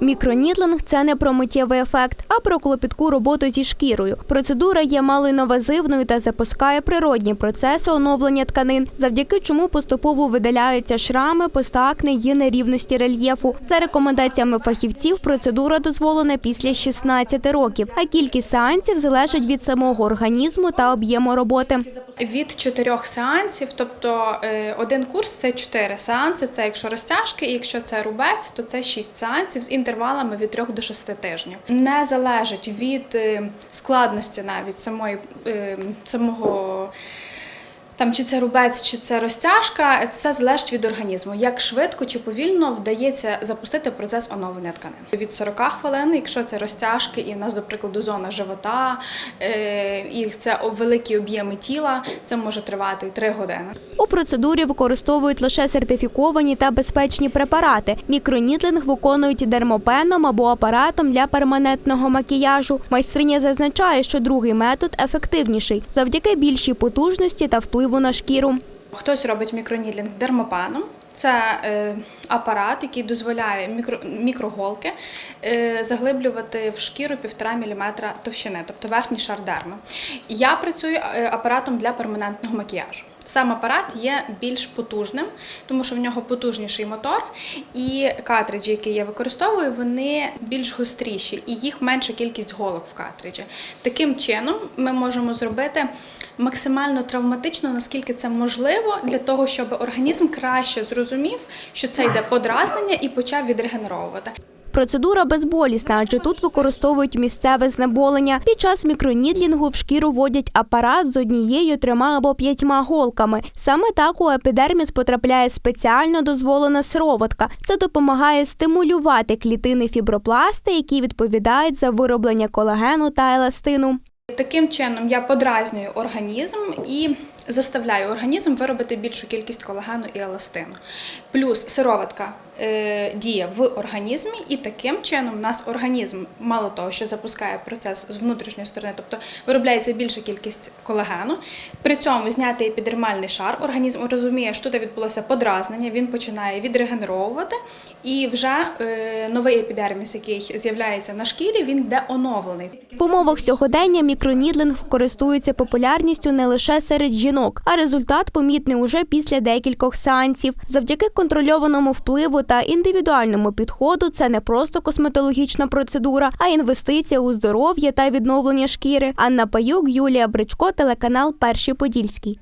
Мікронідлинг це не про миттєвий ефект, а про клопітку роботу зі шкірою. Процедура є малоінвазивною та запускає природні процеси оновлення тканин, завдяки чому поступово видаляються шрами, постакни і нерівності рельєфу. За рекомендаціями фахівців, процедура дозволена після 16 років, а кількість сеансів залежить від самого організму та об'єму роботи. Від чотирьох сеансів, тобто е, один курс це чотири сеанси. Це якщо розтяжки, і якщо це рубець, то це шість сеансів з інтервалами від трьох до шести тижнів. Не залежить від е, складності навіть самої е, самого. Там чи це рубець, чи це розтяжка, це залежить від організму. Як швидко чи повільно вдається запустити процес оновлення тканин. Від 40 хвилин, якщо це розтяжки, і в нас, до прикладу, зона живота, е, і це великі об'єми тіла, це може тривати і 3 години. У процедурі використовують лише сертифіковані та безпечні препарати. Мікронідлинг виконують дермопеном або апаратом для перманентного макіяжу. Майстриня зазначає, що другий метод ефективніший завдяки більшій потужності та впливу на шкіру. Хтось робить мікронілінг дермопаном. Це е, апарат, який дозволяє мікро, мікроголки е, заглиблювати в шкіру 1,5 мм товщини, тобто верхній шар дерми. Я працюю е, апаратом для перманентного макіяжу. Сам апарат є більш потужним, тому що в нього потужніший мотор, і картриджі, які я використовую, вони більш гостріші, і їх менша кількість голок в картриджі. Таким чином, ми можемо зробити максимально травматично, наскільки це можливо, для того, щоб організм краще зрозумів, що це йде подразнення, і почав відрегенеровувати. Процедура безболісна, адже тут використовують місцеве знеболення. Під час мікронідлінгу в шкіру вводять апарат з однією, трьома або п'ятьма голками. Саме так у епідерміс потрапляє спеціально дозволена сироватка. Це допомагає стимулювати клітини фібропласти, які відповідають за вироблення колагену та еластину. Таким чином я подразнюю організм і заставляю організм виробити більшу кількість колагену і еластину. Плюс сироватка діє в організмі, і таким чином у нас організм, мало того, що запускає процес з внутрішньої сторони, тобто виробляється більша кількість колагену. При цьому зняти епідермальний шар, організм розуміє, що тут відбулося подразнення, він починає відрегенеровувати, і вже е, новий епідерміс, який з'являється на шкірі, він йде оновлений. В умовах сьогодення мікронідлинг користується популярністю не лише серед жінок, а результат помітний уже після декількох сеансів. Завдяки контрольованому впливу та індивідуальному підходу це не просто косметологічна процедура, а інвестиція у здоров'я та відновлення шкіри. Анна Паюк, Юлія Бричко, телеканал Перший Подільський.